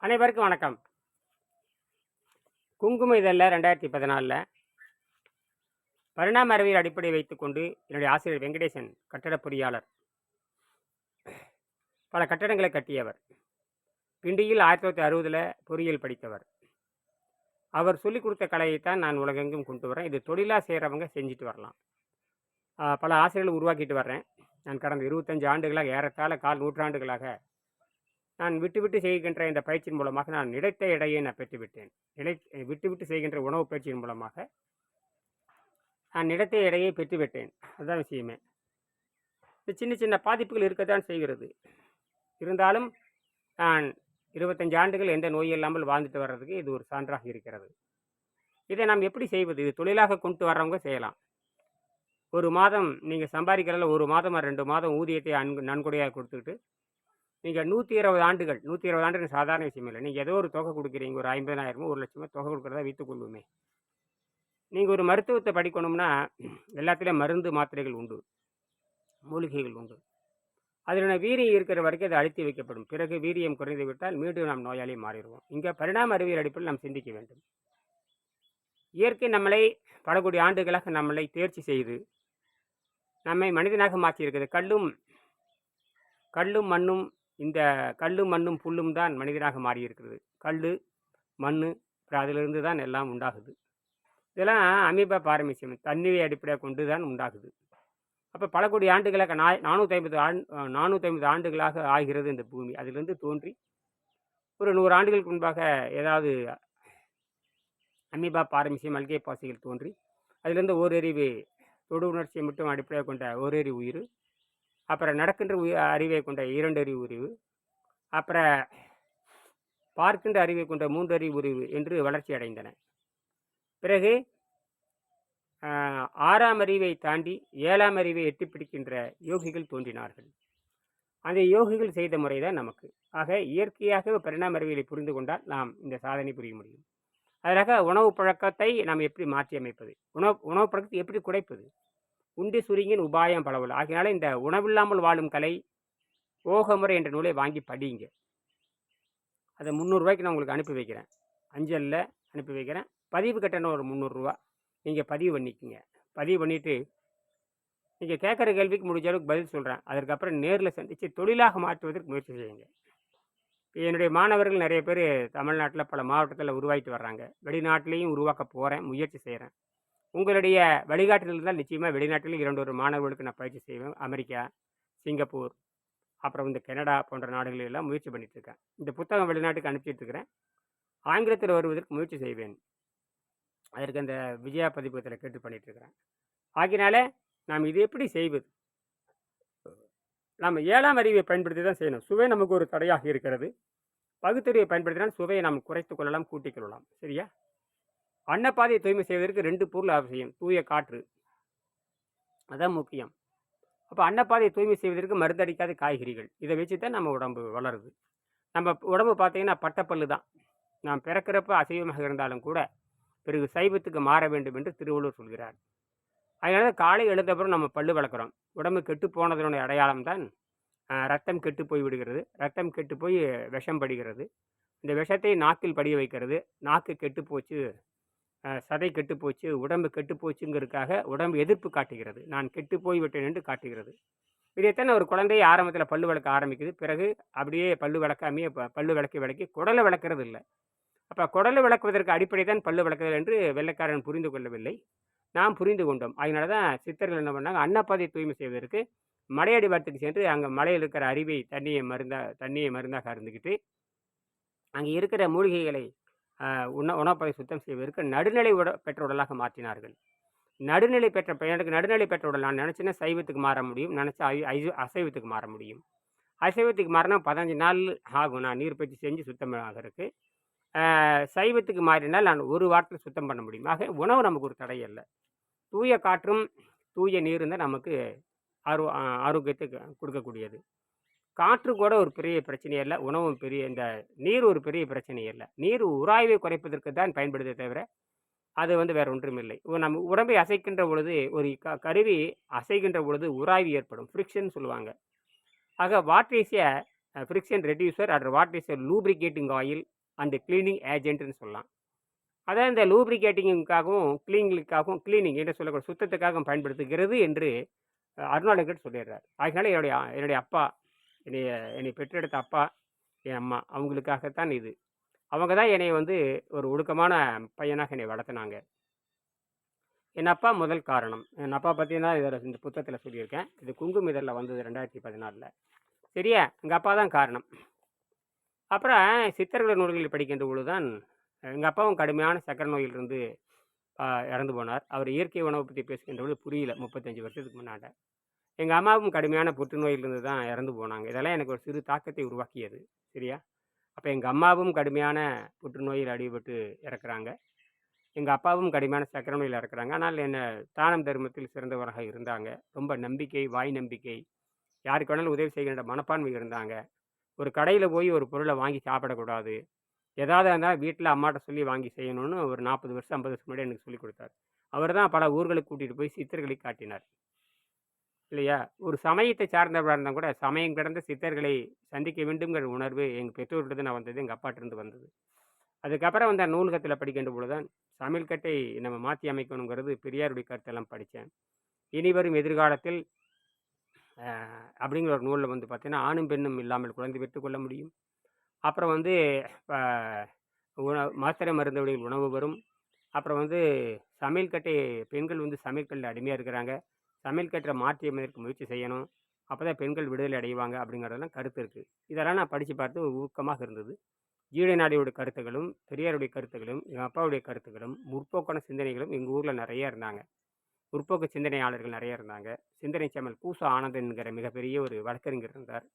அனைவருக்கும் வணக்கம். குங்கும இதழில் ரெண்டாயிரத்தி பதினாலில் பரிணாம அறிவியல் அடிப்படை வைத்துக்கொண்டு என்னுடைய ஆசிரியர் வெங்கடேசன் கட்டட பொறியாளர். பல கட்டடங்களை கட்டியவர். கிண்டியில் ஆயிரத்தி தொள்ளாயிரத்தி அறுபதில் பொறியியல் படித்தவர். அவர் சொல்லிக் கொடுத்த கலையைத்தான் நான் உலகெங்கும் கொண்டு வரேன். இது தொழிலாக செய்கிறவங்க செஞ்சுட்டு வரலாம். பல ஆசிரியர்களை உருவாக்கிட்டு வர்றேன். நான் கடந்த இருபத்தஞ்சு ஆண்டுகளாக ஏறத்தாழ கால் நூற்றாண்டுகளாக நான் விட்டு விட்டு செய்கின்ற இந்த பயிற்சியின் மூலமாக நான் நிலைத்த எடையை நான் பெற்றுவிட்டேன். நிலை விட்டு விட்டு செய்கின்ற உணவு பயிற்சியின் மூலமாக நான் நிலைத்த எடையை பெற்றுவிட்டேன். அதுதான் விஷயமே. இந்த சின்ன சின்ன பாதிப்புகள் இருக்கத்தான் செய்கிறது. இருந்தாலும் நான் இருபத்தஞ்சு ஆண்டுகள் எந்த நோய் இல்லாமல் வாழ்ந்துட்டு வர்றதுக்கு இது ஒரு சான்றாக இருக்கிறது. இதை நாம் எப்படி செய்வது? இது தொழிலாக கொண்டு வர்றவங்க செய்யலாம். ஒரு மாதம் நீங்கள் சம்பாதிக்கிறதால ஒரு மாதம் ரெண்டு மாதம் ஊதியத்தை அன்பு நன்கொடையாக கொடுத்துக்கிட்டு நீங்கள் நூற்றி இருபது ஆண்டுகள் நூற்றி இருபது ஆண்டுகள் சாதாரண விஷயம் இல்லை. நீங்கள் ஏதோ ஒரு தொகை கொடுக்குறீங்க ஒரு ஐம்பதாயிரமோ ஒரு லட்சமோ தொகை கொடுக்குறதா வைத்துக்கொள்வோமே நீங்கள் ஒரு மருத்துவத்தை படிக்கணும்னா எல்லாத்துலேயும் மருந்து மாத்திரைகள் உண்டு. மூலிகைகள் உண்டு. அதில் வீரியம் இருக்கிற வரைக்கும் அது அழுத்தி வைக்கப்படும். பிறகு வீரியம் குறைந்து விட்டால் மீண்டும் நாம் நோயாளி மாறிடுவோம். இங்கே பரிணாம அறிவியல் அடிப்படையில் நாம் சிந்திக்க வேண்டும். இயற்கை நம்மளை பல கோடி ஆண்டுகளாக நம்மளை தேர்ச்சி செய்து நம்மை மனிதனாக மாற்றியிருக்கிறது. கல்லும் கல்லும் மண்ணும் இந்த கல்லும் மண்ணும் புல்லும் தான் மனிதனாக மாறியிருக்கிறது. கல் மண் அப்புறம் அதிலிருந்து தான் எல்லாம் உண்டாகுது. இதெல்லாம் அமீபா பாரமிசியம் தண்ணீரை அடிப்படையாக கொண்டு தான் உண்டாகுது. அப்போ பல கோடி ஆண்டுகளாக நா நானூற்றி ஐம்பது ஆண் நானூற்றி ஐம்பது ஆண்டுகளாக ஆகிறது இந்த பூமி. அதிலிருந்து தோன்றி ஒரு நூறு ஆண்டுகளுக்கு முன்பாக ஏதாவது அமீபா பாரமிசியம் மல்கை பாசிகள் தோன்றி அதிலிருந்து ஓரறிவு தொடு உணர்ச்சியை மட்டும் அடிப்படையாக கொண்ட ஓரறிவு உயிர் அப்புறம் நடக்கின்ற அறிவை கொண்ட இரண்டு அறிவு உரிவு. அப்புறம் பார்க்கின்ற அறிவை கொண்ட மூன்று அறிவு உரிவு என்று வளர்ச்சி அடைந்தன. பிறகு ஆறாம் அறிவை தாண்டி ஏழாம் அறிவை எட்டி பிடிக்கின்ற யோகிகள் தோன்றினார்கள். அந்த யோகிகள் செய்த முறை தான் நமக்கு. ஆக இயற்கையாகவே பரிணாம அறிவியலை புரிந்து கொண்டால் நாம் இந்த சாதனை புரிய முடியும். அதற்காக உணவு பழக்கத்தை நாம் எப்படி மாற்றி அமைப்பது உணவு உணவு பழக்கத்தை எப்படி குறைப்பது உண்டு சுருங்கின் உபாயம் பலவல் ஆகையினால இந்த உணவில்லாமல் வாழும் கலை ஓகமுறை என்ற நூலை வாங்கி படிங்க அதை முந்நூறுரூவாய்க்கு நான் உங்களுக்கு அனுப்பி வைக்கிறேன். அஞ்சலில் அனுப்பி வைக்கிறேன். பதிவு கட்டணம் ஒரு முந்நூறுரூவா நீங்கள் பதிவு பண்ணிக்கோங்க. பதிவு பண்ணிவிட்டு நீங்கள் கேட்குற கேள்விக்கு முடிஞ்ச அளவுக்கு பதில் சொல்கிறேன் அதற்கப்புறம் நேரில் சந்தித்து தொழிலாக மாற்றுவதற்கு முயற்சி செய்யுங்க. என்னுடைய மாணவர்கள் நிறைய பேர் தமிழ்நாட்டில் பல மாவட்டத்தில் உருவாகிட்டு வர்றாங்க. வெளிநாட்டிலையும் உருவாக்க போகிறேன் முயற்சி செய்கிறேன் உங்களுடைய வழிகாட்டுதல் இருந்தால் நிச்சயமாக வெளிநாட்டிலும் இரண்டு ஒரு மாணவர்களுக்கு நான் பயிற்சி செய்வேன். அமெரிக்கா சிங்கப்பூர் அப்புறம் இந்த கனடா போன்ற நாடுகளில் எல்லாம் முயற்சி பண்ணிட்டு இருக்கேன் இந்த புத்தகம் வெளிநாட்டுக்கு அனுப்பிச்சிட்டு இருக்கிறேன் ஆங்கிலத்தில் வருவதற்கு முயற்சி செய்வேன். அதற்கு அந்த விஜயா பதிப்பகத்தில் கேட்டு பண்ணிட்டு இருக்கிறேன் ஆகினால நாம் இது எப்படி செய்வது? நாம் ஏழாம் அறிவை பயன்படுத்தி தான் செய்யணும். சுவை நமக்கு ஒரு தடையாக இருக்கிறது. பகுத்தறிவை பயன்படுத்தினால் சுவையை நாம் குறைத்துக் கொள்ளலாம் கூட்டிக் கொள்ளலாம். சரியா? அன்னப்பாதையை தூய்மை செய்வதற்கு ரெண்டு பொருள் அவசியம் தூய காற்று. அதுதான் முக்கியம். அப்போ அன்னப்பாதையை தூய்மை செய்வதற்கு மருந்தடிக்காத காய்கறிகள். இதை வச்சு தான் நம்ம உடம்பு வளருது. நம்ம உடம்பு பார்த்தீங்கன்னா பட்டப்பல்லு தான். நாம் பிறக்கிறப்ப அசைவமாக இருந்தாலும் கூட பிறகு சைவத்துக்கு மாற வேண்டும் என்று திருவள்ளுவர் சொல்கிறார். அதனால காலை எழுந்தப்புறம் நம்ம பல்லு வளர்க்குறோம். உடம்பு கெட்டு போனதனுடைய அடையாளம் தான் ரத்தம் கெட்டு போய் விடுகிறது. ரத்தம் கெட்டு போய் விஷம் படுகிறது. இந்த விஷத்தை நாக்கில் படிய வைக்கிறது. நாக்கு கெட்டு போச்சு சதை கெட்டு போச்சு உடம்பு கெட்டு போச்சுங்கிறதுக்காக உடம்பு எதிர்ப்பு காட்டுகிறது. நான் கெட்டு போய் விட்டேன் என்று காட்டுகிறது. இதைத்தான் ஒரு குழந்தையை ஆரம்பத்தில் பல்லு விளக்க ஆரம்பிக்குது. பிறகு அப்படியே பல்லு விளக்காமையே பல்லு விளக்கி விளக்கி குடலை விளக்குறது இல்லை. அப்போ குடலை விளக்குவதற்கு அடிப்படை தான் பல்லு விளக்குதல் என்று வெள்ளைக்காரன் புரிந்து கொள்ளவில்லை. நாம் புரிந்து கொண்டோம். அதனால தான் சித்தர்கள் என்ன பண்ணாங்க? அன்னப்பாதை தூய்மை செய்வதற்கு மலையடிவாரத்துக்கு சென்று அங்கே மலையில் இருக்கிற அருவி தண்ணியை மருந்தா தண்ணியை மருந்தாக அருந்துக்கிட்டு அங்கே இருக்கிற மூலிகைகளை உண உணவுப்பதை சுத்தம் செய்வதற்கு நடுநிலை உட பெற்ற உடலாக மாற்றினார்கள். நடுநிலை பெற்ற பையனுக்கு எனக்கு நடுநிலை பெற்ற உடல் நான் நினச்சினா சைவத்துக்கு மாற முடியும். நினச்சா ஐ ஐ- அசைவத்துக்கு மாற முடியும். அசைவத்துக்கு மாறினா பதினஞ்சு நாள் ஆகும். நான் நீர் பயிற்சி செஞ்சு சுத்தம் ஆகிறதுக்கு. சைவத்துக்கு மாறினால் நான் ஒரு வாரத்தில் சுத்தம் பண்ண முடியும். ஆக உணவு நமக்கு ஒரு தடை இல்லை தூய காற்றும் தூய நீரும் தான் நமக்கு ஆரோ ஆரோக்கியத்தை க- கொடுக்கக்கூடியது. காற்று கூட ஒரு பெரிய பிரச்சனையே இல்லை உணவும் பெரிய இந்த நீர் ஒரு பெரிய பிரச்சனையே இல்லை நீர் உராய்வை குறைப்பதற்கு தான் பயன்படுதே தவிர அது வந்து வேறு ஒன்றும் இல்லை நம்ம உடம்பை அசைக்கின்ற பொழுது ஒரு க கருவி அசைகின்ற பொழுது உராய்வு ஏற்படும். ஃப்ரிக்ஷன் சொல்லுவாங்க. ஆக what is a friction reducer at what is lubricating oil அந்த கிளீனிங் ஏஜென்ட்னு சொல்லலாம். அதான் இந்த லூப்ரிகேட்டிங்குக்காகவும் கிளீனிங்காகவும் கிளீனிங் என்று சொல்லக்கூடிய சுத்தத்துக்காகவும் பயன்படுத்துகிறது என்று அருணாளகர் சொல்லிடுறார். அதனால என்னுடைய என்னுடைய அப்பா என்னைய என்னை பெற்றெடுத்த அப்பா என் அம்மா அவங்களுக்காகத்தான் இது. அவங்க தான் என்னை வந்து ஒரு ஒடுக்கமான பையனாக என்னை வளர்த்துனாங்க. என் அப்பா முதல் காரணம். என் அப்பா பார்த்தீங்கன்னா இதில் இந்த புத்தகத்தில் சொல்லியிருக்கேன். இது குங்கும இதழில் வந்தது ரெண்டாயிரத்தி பதினாலில் சரியா? எங்கள் அப்பா தான் காரணம். அப்புறம் சித்தர்கள் நூல்களில் படிக்கின்ற பொழுது தான் எங்கள் அப்பாவும் கடுமையான சக்கரை நோயிலிருந்து இறந்து போனார். அவர் இயற்கை உணவை பற்றி பேசுகின்ற பொழுது புரியல. முப்பத்தஞ்சு வருஷத்துக்கு முன்னாட எங்கள் அம்மாவும் கடுமையான புற்றுநோயிலிருந்து தான் இறந்து போனாங்க. இதெல்லாம் எனக்கு ஒரு சிறு தாக்கத்தை உருவாக்கியது. சரியா? அப்போ எங்கள் அம்மாவும் கடுமையான புற்றுநோயில் அடிபட்டு இறக்குறாங்க. எங்கள் அப்பாவும் கடுமையான சக்கர நோயில் இறக்குறாங்க. ஆனால் என்ன தானம் தர்மத்தில் சிறந்தவராக இருந்தாங்க. ரொம்ப நம்பிக்கை வாய் நம்பிக்கை. யாருக்கு வேணாலும் உதவி செய்கின்ற மனப்பான்மை இருந்தாங்க. ஒரு கடையில் போய் ஒரு பொருளை வாங்கி சாப்பிடக்கூடாது. எதாவது இருந்தால் வீட்டில் அம்மாட்ட சொல்லி வாங்கி செய்யணும்னு ஒரு நாற்பது வருஷம் ஐம்பது வருஷம் முன்னாடி எனக்கு சொல்லிக் கொடுத்தார். அவர் தான் பல ஊர்களுக்கு கூட்டிகிட்டு போய் சித்தர்களை காட்டினார். இல்லையா? ஒரு சமயத்தை சார்ந்தவராக இருந்தால் கூட சமயம் கடந்த சித்தர்களை சந்திக்க வேண்டுங்கிற உணர்வு எங்கள் பெற்றோர்கிட்ட நான் வந்தது எங்கள் அப்பாட்டிருந்து வந்தது. அதுக்கப்புறம் வந்து நூலகத்தில் படிக்கின்ற பொழுது தான் சமையல் கட்டை நம்ம மாற்றி அமைக்கணுங்கிறது பெரியாருடைய கருத்தெல்லாம் படித்தேன். இனி வரும் எதிர்காலத்தில் அப்படிங்கிற ஒரு நூலில் வந்து பார்த்திங்கன்னா ஆணும் பெண்ணும் இல்லாமல் குழந்தை பெற்றுக்கொள்ள முடியும். அப்புறம் வந்து அஹ், உணவு மாத்திரை மருந்துகளில் உணவு வரும். அப்புறம் வந்து சமையல் கட்டை பெண்கள் வந்து சமையல்கட்டில் அடிமையாக இருக்கிறாங்க. சமையல் கட்டை மாற்றி அமைப்பதற்கு முயற்சி செய்யணும். அப்போ தான் பெண்கள் விடுதலை அடைவாங்க அப்படிங்கிறதெல்லாம் கருத்து இருக்குது இதெல்லாம் நான் படித்து பார்த்து ஊக்கமாக இருந்தது. ஜீடநாடியோட கருத்துகளும் பெரியாருடைய கருத்துகளும் எங்கள் அப்பாவுடைய கருத்துகளும் முற்போக்கான சிந்தனைகளும் எங்கள் ஊரில் நிறைய இருந்தாங்க. முற்போக்கு சிந்தனையாளர்கள் நிறைய இருந்தாங்க. சிந்தனை சமல் பூசா ஆனந்தன்கிற மிகப்பெரிய ஒரு வழக்கறிஞர் இருந்தார்.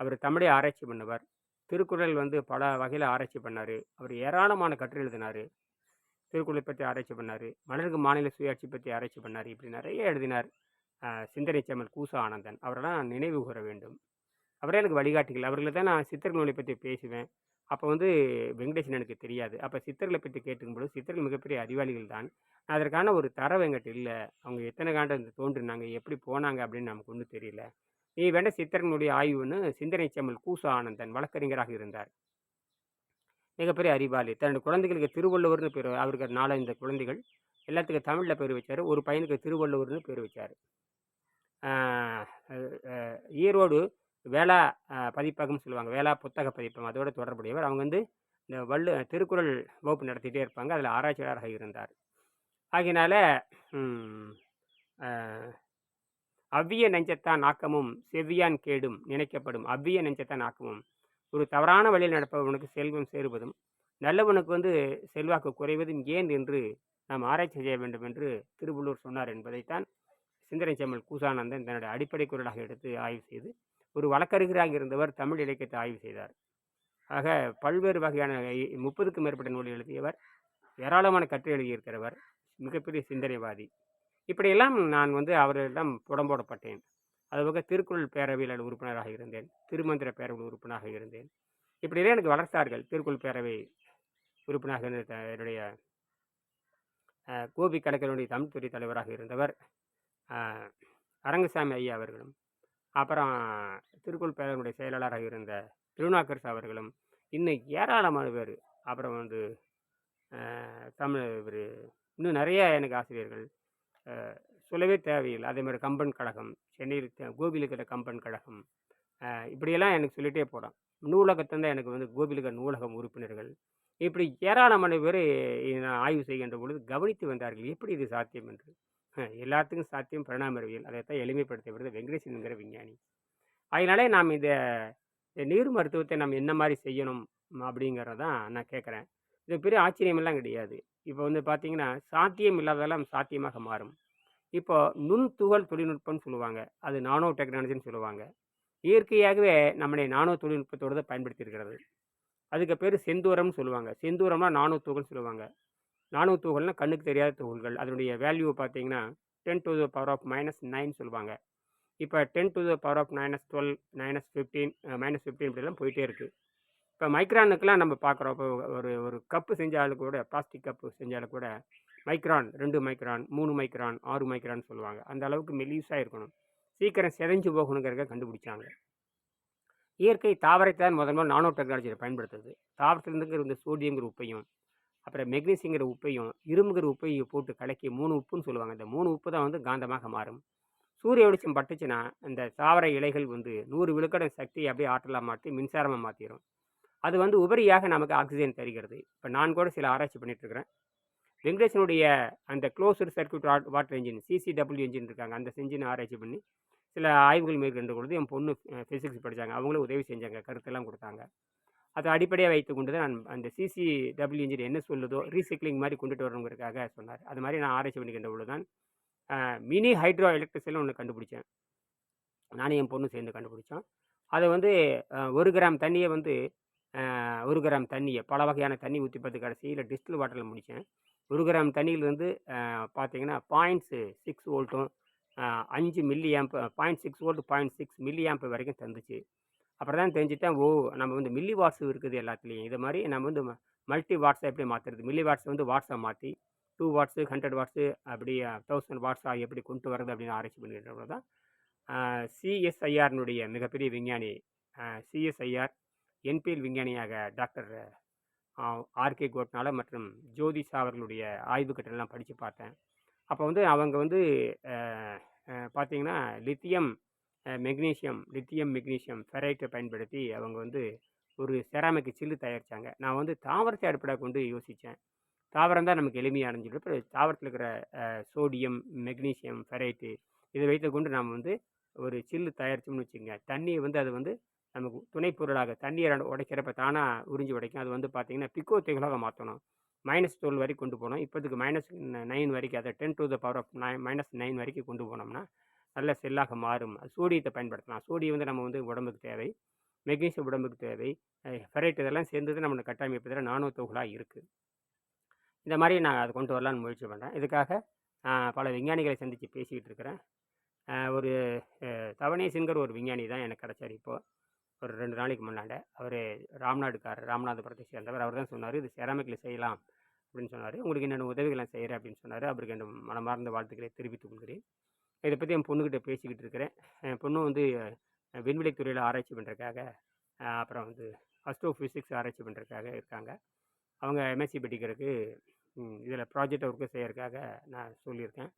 அவர் தமிழை ஆராய்ச்சி பண்ணுவார். திருக்குறள் வந்து பல வகையில் ஆராய்ச்சி பண்ணார். அவர் ஏராளமான கற்று எழுதினார். திருக்குறளை பற்றி ஆராய்ச்சி பண்ணார். மலருக்கு மாநில சுயாட்சி பற்றி ஆராய்ச்சி பண்ணார் இப்படி நிறைய எழுதினார்? சிந்தனை செம்மல் கூசா ஆனந்தன். அவரெல்லாம் நினைவு கூற வேண்டும். அவரே எனக்கு வழிகாட்டிகள். அவர்களை தான் நான் சித்தர் நூலை பற்றி பேசுவேன். அப்போ வந்து வெங்கடேசன் எனக்கு தெரியாது. அப்போ சித்தர்களை பற்றி கேட்டுக்கும்போது சித்தர்கள் மிகப்பெரிய அறிவாளிகள் தான். அதற்கான ஒரு தரவு எங்கிட்ட இல்லை. அவங்க எத்தனை காண்டம் தோன்றினாங்க எப்படி போனாங்க அப்படின்னு நமக்கு ஒன்றும் தெரியல. நீ வேண்ட சித்தர்களுடைய ஆய்வுன்னு சிந்தனை செம்மல் கூசா ஆனந்தன் வழக்கறிஞராக இருந்தார். மிகப்பெரிய அறிவாளி. தன்னுடைய குழந்தைகளுக்கு திருவள்ளுவர்னு பேர் அவருக்கு நாலஞ்சு குழந்தைகள். எல்லாத்துக்கும் தமிழில் பேர் வச்சார். ஒரு பையனுக்கு திருவள்ளுவர்னு பேர் வச்சார். ஈரோடு வேளா பதிப்பகம்னு சொல்லுவாங்க. வேளா புத்தக பதிப்பகம். அதோட தொடர்புடையவர். அவங்க வந்து இந்த வள்ளு திருக்குறள் வகுப்பு நடத்திட்டே இருப்பாங்க. அதில் ஆராய்ச்சியாளராக இருந்தார். ஆகினால அவ்விய நெஞ்சத்தான் ஆக்கமும் செவ்வியான் கேடும் நினைக்கப்படும். அவ்விய நெஞ்சத்தான் ஆக்கமும் ஒரு தவறான வழியில் நடப்பவனுக்கு செல்வம் சேருவதும் நல்லவனுக்கு வந்து செல்வாக்கு குறைவதும் ஏன் என்று நாம் ஆராய்ச்சி செய்ய வேண்டும் என்று திருவள்ளூர் சொன்னார் என்பதைத்தான் சிந்தனை செம்மல் கூசானந்தன் தன்னுடைய அடிப்படை குரலாக எடுத்து ஆய்வு செய்து ஒரு வழக்கறிஞராக இருந்தவர் தமிழ் இலக்கியத்தை ஆய்வு செய்தார். ஆக பல்வேறு வகையான முப்பதுக்கும் மேற்பட்ட நூல் எழுதியவர் ஏராளமான கற்று எழுதியிருக்கிறவர் மிகப்பெரிய சிந்தனைவாதி. இப்படியெல்லாம் நான் வந்து அவர்களிடம் புடம்போடப்பட்டேன். அதுபோக திருக்குறள் பேரவையில் உறுப்பினராக இருந்தேன். திருமந்திர பேரவையில் உறுப்பினராக இருந்தேன். இப்படியெல்லாம் எனக்கு வளர்த்தார்கள். திருக்குறள் பேரவை உறுப்பினராக இருந்த த- என்னுடைய கோபி கணக்கனுடைய தமிழ்துறை தலைவராக இருந்தவர் அரங்கசாமி ஐயா அவர்களும் அப்புறம் திருக்குறள் பேரவையுடைய செயலாளராக இருந்த திருநாக்கர்ஸ் அவர்களும் இன்னும் ஏராளமான பேர் அப்புறம் வந்து தமிழ் இவர் இன்னும் நிறைய எனக்கு ஆசிரியர்கள் சொல்லவே தேவையில்லை. அதே மாதிரி கம்பன் கழகம் சென்னையில் கோபியில் இருக்கிற கம்பன் கழகம் இப்படியெல்லாம் எனக்கு சொல்லிகிட்டே போகிறான் நூலகத்தில்தான் எனக்கு வந்து கோபியில் இருக்கிற நூலகம் உறுப்பினர்கள். இப்படி ஏராளமான பேர் நான் ஆய்வு செய்கின்ற பொழுது கவனித்து வந்தார்கள். எப்படி இது சாத்தியம் என்று? எல்லாத்துக்கும் சாத்தியம் பரிணாம அறிவியல் அதைத்தான் எளிமைப்படுத்தப்படுது வெங்கடேசனுங்கிற விஞ்ஞானி. அதனாலே நாம் இந்த நீர் மருத்துவத்தை நாம் என்ன மாதிரி செய்யணும் அப்படிங்கிறதான் நான் கேட்குறேன். இது பெரிய ஆச்சரியமெல்லாம் கிடையாது. இப்போ வந்து பார்த்தீங்கன்னா சாத்தியம் இல்லாததெல்லாம் சாத்தியமாக மாறும். இப்போ நுண்துகள் தொழில்நுட்பம்னு சொல்லுவாங்க. அது நானோ டெக்னாலஜின்னு சொல்லுவாங்க. இயற்கையாகவே நம்முடைய நானோ தொழில்நுட்பத்தோடு தான் பயன்படுத்தியிருக்கிறது. அதுக்கு பேர் செந்தூரம்னு சொல்லுவாங்க. செந்தூரம்னா நானோ தூகள்னு சொல்லுவாங்க. நானோ தூகள்னால் கண்ணுக்கு தெரியாத தூகள்கள். அதனுடைய வேல்யூ பார்த்தீங்கன்னா ten to the power of minus nine சொல்லுவாங்க. இப்போ ten to the power of minus twelve minus fifteen minus fifteen இப்படிலாம் போயிட்டே இருக்குது இப்போ மைக்ரானுக்கெலாம் நம்ம பார்க்குறோம். இப்போ ஒரு ஒரு கப்பு செஞ்சாலும் கூட பிளாஸ்டிக் கப்பு செஞ்சாலும் கூட மைக்ரான் ரெண்டு மைக்ரான் மூணு மைக்ரான் ஆறு மைக்ரான் சொல்லுவாங்க. அந்த அளவுக்கு மெலியூஸாக இருக்கணும். சீக்கிரம் செதஞ்சு போகணுங்கிறத கண்டுபிடிச்சாங்க. இயற்கை தாவரத்தை தான் முதல் முதல் நானோ டெக்னாலஜியில் பயன்படுத்துது தாவரத்துலேருந்து இந்த சோடியங்கிற உப்பையும் அப்புறம் மெக்னீசியங்கிற உப்பையும் இரும்புங்கிற உப்பையும் போட்டு கலக்கி மூணு உப்புன்னு சொல்லுவாங்க. இந்த மூணு உப்பு தான் வந்து காந்தமாக மாறும். சூரிய வெளிச்சம் பட்டுச்சுன்னா இந்த தாவர இலைகள் வந்து நூறு விழுக்கட சக்தியை அப்படியே ஆற்றலாக மாற்றி மின்சாரமாக மாற்றிடும் அது வந்து உபரியாக நமக்கு ஆக்சிஜன் தருகிறது. இப்போ நான் கூட சில ஆராய்ச்சி பண்ணிகிட்ருக்கிறேன் வெங்கடேஷனுடைய வெங்கடேசனுடைய அந்த closed circuit water engine CCW engine இருக்காங்க. அந்த இன்ஜினை ஆராய்ச்சி பண்ணி சில ஆய்வுகள் மேற்கொண்டு பொழுது என் பொண்ணு ஃபிசிக்ஸ் படித்தாங்க அவங்களும் உதவி செஞ்சாங்க. கருத்தெல்லாம் கொடுத்தாங்க. அதை அடிப்படையாக வைத்து கொண்டு தான் நான் அந்த சிசிடபிள்யூ இன்ஜின் என்ன சொல்லுதோ ரீசைக்ளிங் மாதிரி கொண்டுட்டு வரணுங்கிறதுக்காக சொன்னார். அது மாதிரி நான் ஆராய்ச்சி பண்ணிக்கின்ற பொழுது தான் மினி ஹைட்ரோ எலக்ட்ரிசிட்டியில் ஒன்று கண்டுபிடிச்சேன். நானும் என் பொண்ணு சேர்ந்து கண்டுபிடிச்சோம். அதை வந்து ஒரு கிராம் தண்ணியை வந்து ஒரு கிராம் தண்ணியை பல வகையான தண்ணி ஊற்றி பார்த்து கடைசியில் டிஸ்டில் வாட்டரில் முடித்தேன் ஒரு கிராம் வந்து பார்த்தீங்கன்னா பாயிண்ட்ஸு சிக்ஸ் வோல்ட்டும் அஞ்சு milli amp point six volt point six milli amp வரைக்கும் தந்துச்சு. அப்புறம் தான் தெரிஞ்சுட்டேன் ஓ நம்ம வந்து மில்லி வாட்ஸ் இருக்குது எல்லாத்துலேயும். இது மாதிரி நம்ம வந்து மல்டி வாட்ஸை எப்படி மாற்றுறது மில்லி வாட்ஸ் வந்து வாட்ஸை மாற்றி டூ வாட்ஸு ஹண்ட்ரட் வாட்ஸு அப்படி தௌசண்ட் வாட்ஸாக எப்படி கொண்டு வரது அப்படின்னு ஆராய்ச்சி பண்ணிக்கிட்டு தான் சிஎஸ்ஐஆர்னுடைய மிகப்பெரிய விஞ்ஞானி சிஎஸ்ஐஆர் என்பிஎல் விஞ்ஞானியாக டாக்டர் ஆர்கே கோட்னால மற்றும் ஜோதிஷா அவர்களுடைய ஆய்வு படித்து பார்த்தேன். அப்போ வந்து அவங்க வந்து பார்த்திங்கன்னா பார்த்தீங்கன்னா லித்தியம் மெக்னீஷியம் லித்தியம் மெக்னீஷியம் ஃபெரைட்டை பயன்படுத்தி அவங்க வந்து ஒரு செராமிக் சில்லு தயாரித்தாங்க நான் வந்து தாவரத்தை அடிப்படையாக கொண்டு யோசித்தேன் தாவரம் தான் நமக்கு எளிமையானு சொல்லிட்டு தாவரத்தில் இருக்கிற சோடியம் மெக்னீசியம் ஃபெரைட்டு இதை வைத்து கொண்டு நாம் வந்து ஒரு சில்லு தயாரித்தோம்னு வச்சுக்கோங்க. தண்ணியை வந்து அது வந்து நமக்கு துணை பொருளாக தண்ணீரை உடைக்கிறப்ப தானாக உறிஞ்சி உடைக்கும். அது வந்து பார்த்திங்கன்னா பிக்கோ துகளாக மாற்றணும் மைனஸ் டுவெல் வரைக்கும் கொண்டு போகணும். இப்போதுக்கு மைனஸ் நைன் வரைக்கும் அதை ten to the power of nine minus nine வரைக்கும் கொண்டு போனோம்னா நல்ல செல்லாக மாறும். அது சோடியத்தை பயன்படுத்தலாம். சோடியம் வந்து நம்ம வந்து உடம்புக்கு தேவை. மெக்னீஷியம் உடம்புக்கு தேவை. ஃபெரைட் இதெல்லாம் சேர்ந்தது நம்ம கட்டமைப்பதில் நானோ தொகுலாக இருக்குது இந்த மாதிரி நான் அதை கொண்டு வரலான்னு முயற்சி பண்ணுறேன் இதுக்காக பல விஞ்ஞானிகளை சந்தித்து பேசிக்கிட்டு இருக்கிறேன். ஒரு அஹ், ஒரு விஞ்ஞானி தான் எனக்கு கிடச்சார் இப்போது ஒரு ரெண்டு நாளைக்கு முன்னாண்ட அவர் ராம்நாடுக்காரர் ராமநாதபுரத்தை சேர்ந்தவர். அவர் தான் சொன்னார் இது செராமிக்கில் செய்யலாம் அப்படின்னு சொன்னார். உங்களுக்கு என்னென்ன உதவிகளை செய்கிறேன் அப்படின்னு சொன்னார். அவருக்கு என் மனமார்ந்த வாழ்த்துக்களை தெரிவித்துக் கொள்கிறேன். இதை பற்றி என் பொண்ணுக்கிட்ட பேசிக்கிட்டு இருக்கிறேன். என் பொண்ணு வந்து விண்வெளி துறையில் ஆராய்ச்சி பண்ணுறதுக்காக அப்புறம் வந்து அஸ்ட்ரோ ஃபிசிக்ஸ் ஆராய்ச்சி பண்ணுறதுக்காக இருக்காங்க. அவங்க எம்எஸ்சி படிக்கிறதுக்கு இதில் ப்ராஜெக்ட் ஒர்க்கு செய்கிறதுக்காக நான் சொல்லியிருக்கேன்.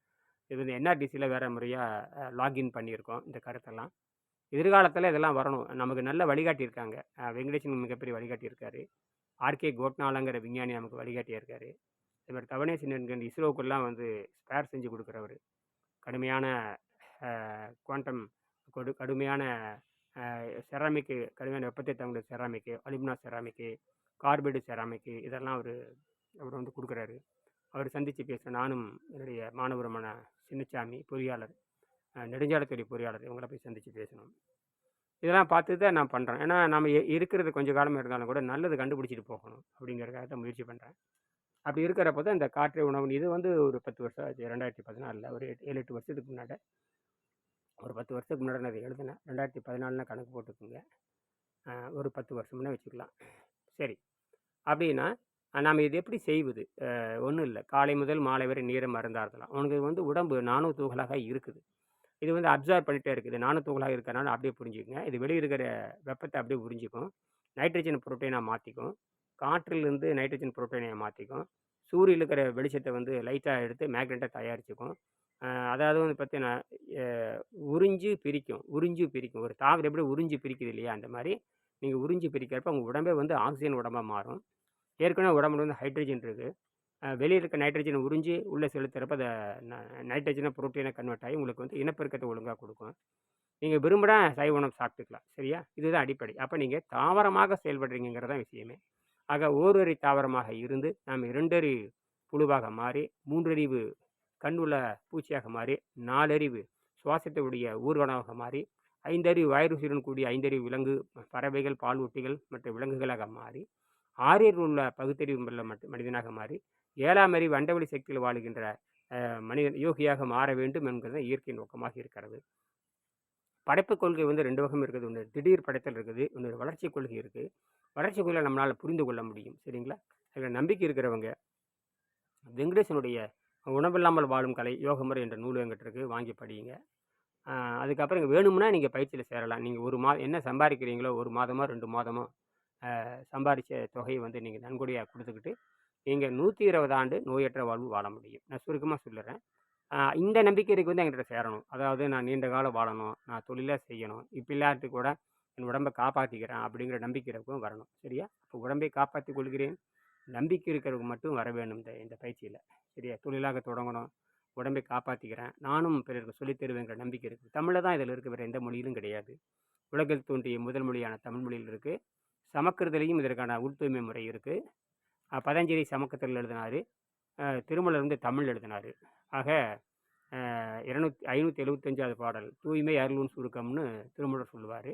இது வந்து என்ஆர்டிசியில் வேறு முறையாக லாகின் பண்ணியிருக்கோம் இந்த கருத்தெல்லாம். எதிர்காலத்தில் இதெல்லாம் வரணும். நமக்கு நல்ல வழிகாட்டியிருக்காங்க. வெங்கடேசன் மிகப்பெரிய வழிகாட்டி இருக்கார் ஆர்கே கோட்னாலங்கிற விஞ்ஞானி நமக்கு வழிகாட்டியாக இருக்கார் இது மாதிரி என்கிற வந்து ஸ்பேர் செஞ்சு கொடுக்குறவர். கடுமையான குவாண்டம் கொடு கடுமையான செராமிக்கு கடுமையான வெப்பத்தை தங்குற ceramic alumina ceramic carbide ceramic இதெல்லாம் அவர் அவர் வந்து கொடுக்குறாரு. அவர் சந்தித்து பேச நானும் என்னுடைய மாணவருமான சின்னசாமி பொறியாளர். நெடுஞ்சாலைத்துறை பொறியாளர் இவங்கள போய் சந்தித்து பேசணும். இதெல்லாம் பார்த்து தான் நான் பண்ணுறேன் ஏன்னா நம்ம இருக்கிறது கொஞ்சம் காலமாக இருந்தாலும் கூட நல்லது கண்டுபிடிச்சிட்டு போகணும் அப்படிங்கிறதுக்காக தான் முயற்சி பண்ணுறேன் அப்படி இருக்கிறப்போ தான் இந்த காற்று உணவு இது வந்து ஒரு பத்து வருஷம் ஆச்சு. ரெண்டாயிரத்தி பதினாலில் ஒரு எட்டு- ஏழு எட்டு வருஷத்துக்கு முன்னாடி. ஒரு பத்து வருஷத்துக்கு முன்னாடி நான் அதை எழுதினேன். ரெண்டாயிரத்தி பதினாலுனா கணக்கு போட்டுக்கோங்க. ஒரு பத்து வருஷம்னே வச்சுக்கலாம். சரி. அப்படின்னா நாம் இது எப்படி செய்வது? ஒன்றும் இல்லை. காலை முதல் மாலை வரை நீரை மருந்தார்த்தலாம் உனக்கு வந்து உடம்பு நானூறு தூகலாக இருக்குது. இது வந்து அப்சர்வ் பண்ணிகிட்டே இருக்குது. நானும் தூகலாக இருக்கிறனால அப்படியே புரிஞ்சுக்குங்க. இது வெளியே இருக்கிற வெப்பத்தை அப்படியே உறிஞ்சிக்கும் நைட்ரஜன் புரோட்டீனாக மாற்றிக்கும் காற்றிலிருந்து நைட்ரஜன் புரோட்டீனை மாற்றிக்கும் சூரியன் இருக்கிற வெளிச்சத்தை வந்து லைட்டாக எடுத்து மேக்னெட்டாக தயாரிச்சுக்கும். அதாவது வந்து பார்த்தீங்கன்னா உறிஞ்சு பிரிக்கும். உறிஞ்சு பிரிக்கும். ஒரு தாவரம் எப்படி உறிஞ்சு பிரிக்குது இல்லையா? அந்த மாதிரி நீங்கள் உறிஞ்சு பிரிக்கிறப்ப உங்கள் உடம்பே வந்து ஆக்சிஜன் உடம்பாக மாறும். ஏற்கனவே உடம்புல வந்து ஹைட்ரஜன் இருக்குது வெளியில் இருக்க நைட்ரஜனை உறிஞ்சி உள்ளே செலுத்துறப்ப அதை நைட்ரஜனை புரோட்டீனை கன்வெர்ட் ஆகி உங்களுக்கு வந்து இனப்பெருக்கத்தை ஒழுங்காக கொடுக்கும். நீங்கள் விரும்பினா சைவ உணவு சாப்பிட்டுக்கலாம் சரியா? இதுதான் அடிப்படை. அப்போ நீங்கள் தாவரமாக செயல்படுறீங்கிறதான் விஷயமே. ஆக ஓரறி தாவரமாக இருந்து நாம் இரண்டறி புழுவாக மாறி மூன்றறிவு கண் உள்ள பூச்சியாக மாறி நாலறிவு சுவாசத்தை உடைய ஊர்வனமாக மாறி ஐந்தறிவு வைரசுடன் கூடிய ஐந்தறிவு விலங்கு பறவைகள் பால் ஊட்டிகள் மற்ற விலங்குகளாக மாறி ஆறில் உள்ள பகுத்தறிவு உள்ள மனிதனாக மாறி ஏழாம் அறிவு அண்டவெளி சக்தியில் வாழுகின்ற மனிதன் யோகியாக மாற வேண்டும் என்கிறது இயற்கை நோக்கமாக இருக்கிறது. படைப்பு கொள்கை வந்து ரெண்டு வகம் இருக்குது. ஒன்று திடீர் படைத்தல் இருக்குது. இன்னொரு வளர்ச்சி கொள்கை இருக்குது வளர்ச்சி கொள்கை நம்மளால் புரிந்து கொள்ள முடியும். சரிங்களா? அதில் நம்பிக்கை இருக்கிறவங்க வெங்கடேசனுடைய உணவில்லாமல் வாழும் கலை யோகமுறை என்ற நூல் எங்கிட்ட இருக்கு. வாங்கி படியுங்க. அதுக்கப்புறம் இங்கே வேணும்னா நீங்கள் பயிற்சியில் சேரலாம். நீங்கள் ஒரு மாதம் என்ன சம்பாதிக்கிறீங்களோ ஒரு மாதமோ ரெண்டு மாதமோ சம்பாதிச்ச தொகையை வந்து நீங்கள் நன்கொடையாக கொடுத்துக்கிட்டு நீங்கள் நூற்றி இருபது ஆண்டு நோயற்ற வாழ்வு வாழ முடியும். நான் சுருக்கமாக சொல்லுறேன். இந்த நம்பிக்கைக்கு வந்து எங்கிட்ட சேரணும். அதாவது நான் நீண்ட காலம் வாழணும். நான் தொழிலாக செய்யணும். இப்போ இல்லாட்டு கூட என் உடம்பை காப்பாற்றிக்கிறேன் அப்படிங்கிற நம்பிக்கைக்கும் வரணும். சரியா? இப்போ உடம்பை காப்பாற்றி கொள்கிறேன். நம்பிக்கை இருக்கிறவங்க மட்டும் வர வேண்டும் இந்த இந்த பயிற்சியில். சரியா? தொழிலாக தொடங்கணும். உடம்பை காப்பாற்றிக்கிறேன் நானும் பிறருக்கு சொல்லித் தருவேங்கிற நம்பிக்கை இருக்குது தமிழில் தான் இதில் இருக்க. வேறு எந்த மொழியிலும் கிடையாது. உலகில் தோன்றிய முதல் மொழியான தமிழ் மொழியில் இருக்குது சமக்கிறதுலேயும் இதற்கான உள்தூய்மை முறை இருக்குது பதஞ்சலி சமக்கத்தில் எழுதினார். திருமலர் வந்து தமிழ் எழுதினார். ஆக இரநூத்தி ஐநூற்றி எழுபத்தஞ்சாவது பாடல் தூய்மை அருளும் சுருக்கம்னு திருமலர் சொல்லுவார்.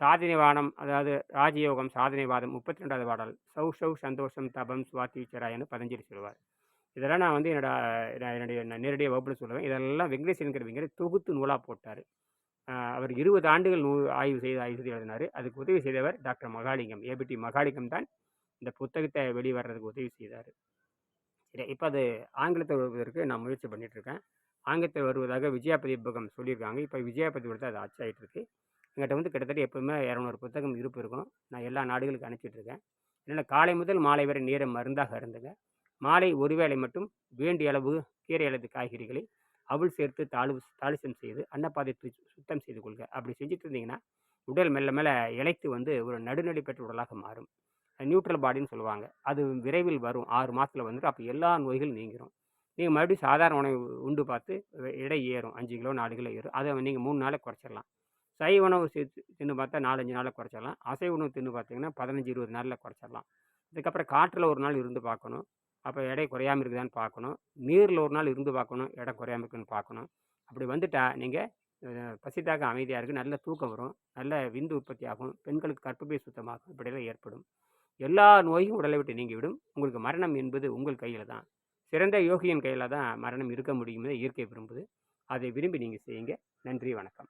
சாதனைவானம் அதாவது ராஜயோகம் சாதனைவாதம் முப்பத்தி ரெண்டாவது பாடல் சௌ சௌ சந்தோஷம் தபம் சுவாத்தி விச்சராயன்னு பதஞ்சலி சொல்லுவார். இதெல்லாம் நான் வந்து என்னோட நான் என்னுடைய நேரடியாக வகுப்பில் சொல்லுவேன். இதெல்லாம் வெங்கடேசன்கிறவங்க தொகுத்து நூலாக போட்டார். அவர் இருபது ஆண்டுகள் நூ ஆய்வு செய்து ஆய்வு செய்து எழுதினார். அதுக்கு உதவி செய்தவர் டாக்டர் மகாலிங்கம். ஏபிடி மகாலிங்கம் தான் இந்த புத்தகத்தை வெளிவரதுக்கு உதவி செய்தார். சரி இப்போ அது ஆங்கிலத்தில் வருவதற்கு நான் முயற்சி பண்ணிகிட்ருக்கேன் ஆங்கிலத்தில் வருவதாக விஜயாபதி புகம் சொல்லியிருக்காங்க. இப்போ விஜயாபதி பதிப்பகத்தில் அது ஆச்சாயிட்டு இருக்கு எங்கிட்ட வந்து கிட்டத்தட்ட எப்போவுமே இரநூறு புத்தகம் இருப்பு இருக்கும். நான் எல்லா நாடுகளுக்கு அனுப்பிச்சிட்ருக்கேன் அதனால் காலை முதல் மாலை வரை நேரம் மருந்தாக இருந்துங்க மாலை ஒரு வேளை மட்டும் வேண்டிய அளவு கீரை அல்லது காய்கறிகளை அவள் சேர்த்து தாளு தாளிசம் செய்து அன்னப்பாதை சுத்தம் செய்து கொள்க. அப்படி செஞ்சுட்டு இருந்தீங்கன்னா உடல் மெல்ல மேலே இழைத்து வந்து ஒரு நடுநிலை பெற்ற உடலாக மாறும். நியூட்ரல் பாடின்னு சொல்லுவாங்க. அது விரைவில் வரும். ஆறு மாதத்தில் வந்துட்டு அப்போ எல்லா நோய்களும் நீங்கிரும். நீங்கள் மறுபடியும் சாதாரண உணவு உண்டு பார்த்து எடை ஏறும். அஞ்சு கிலோ நாலு கிலோ ஏறும். அதை நீங்கள் மூணு நாளை குறைச்சிடலாம். சைவ உணவு சேர்த்து தின்னு பார்த்தா நாலஞ்சு நாளில் குறைச்சிடலாம். அசைவ உணவு தின்னு பார்த்தீங்கன்னா பதினஞ்சு இருபது நாளில் குறைச்சிடலாம். இதுக்கப்புறம் காற்றில் ஒரு நாள் இருந்து பார்க்கணும். அப்போ எடை குறையாமல் இருக்குதான்னு பார்க்கணும். நீரில் ஒரு நாள் இருந்து பார்க்கணும். எடை குறையாமல் இருக்குன்னு பார்க்கணும். அப்படி வந்துட்டா நீங்கள் பசித்தாக அமைதியாக இருக்குது நல்ல தூக்கம் வரும். நல்ல விந்து உற்பத்தி ஆகும் பெண்களுக்கு கற்பப்பை சுத்தமாகும். இப்படியெல்லாம் ஏற்படும். எல்லா நோயும் உடலை விட்டு நீங்கிவிடும். உங்களுக்கு மரணம் என்பது உங்கள் கையில் தான். சிறந்த யோகியின் கையில் தான் மரணம் இருக்க முடியும் இயற்கை விரும்புது. அதை விரும்பி நீங்கள் செய்யுங்க. நன்றி வணக்கம்.